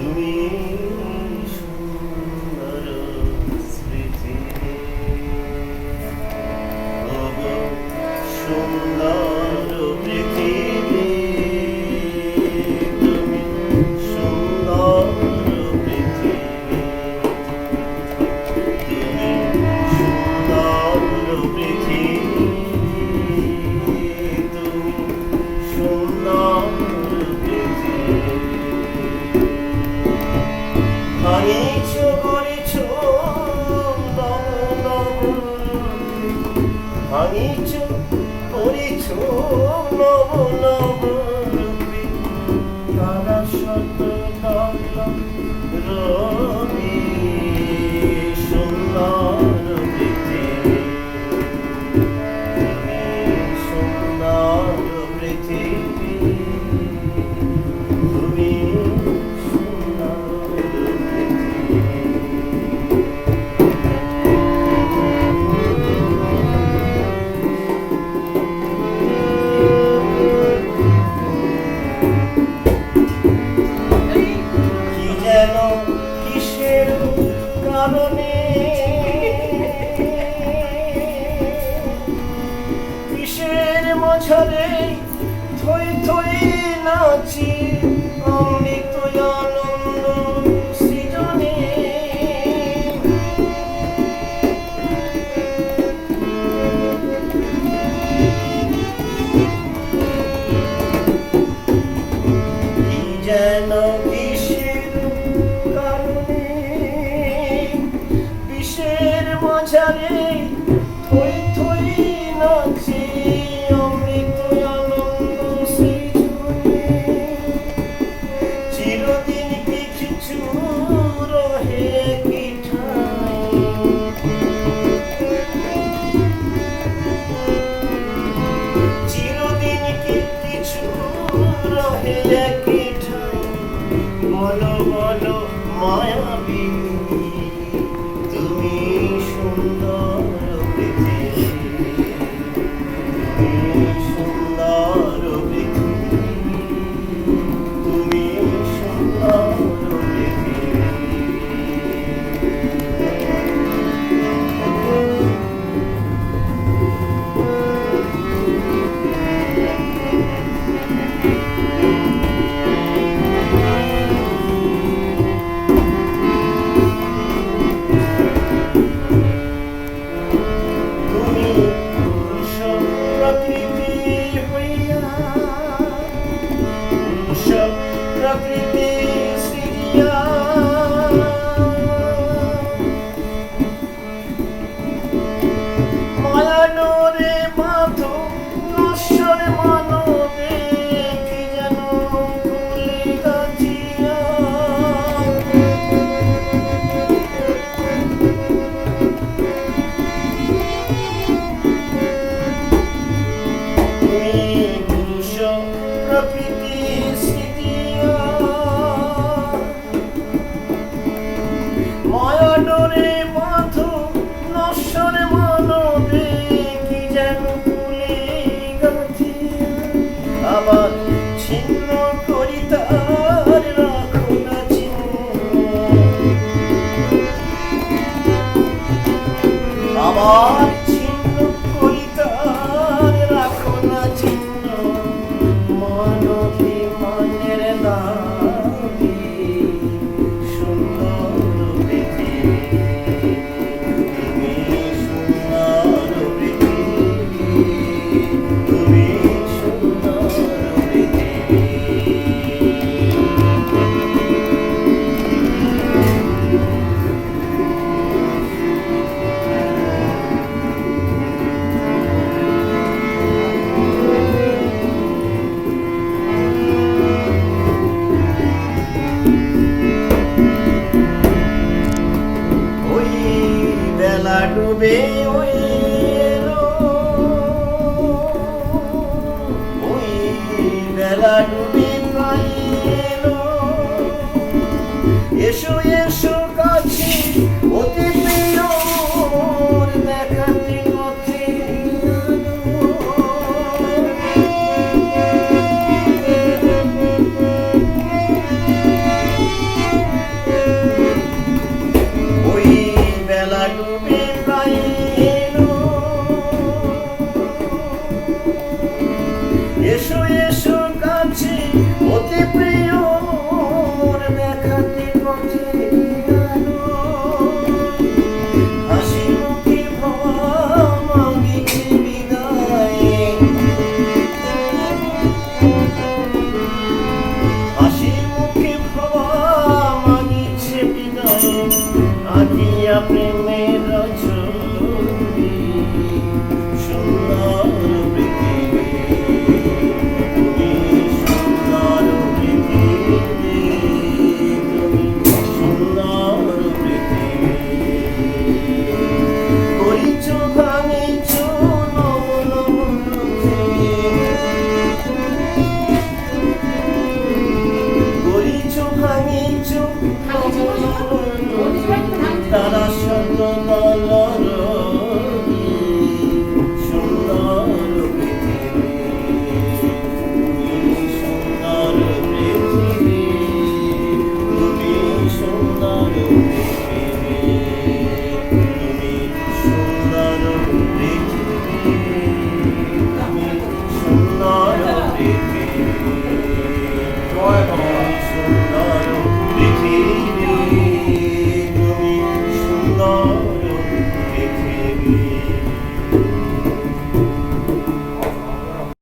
うん করেছ নব নব চরণে কিসের মছরে থই থই নাচি অমৃত আনন্দ সৃজনে। যেন de ছিন্ন করি তার রাখো না চিহ্ন আমার Thank you. Deixa one.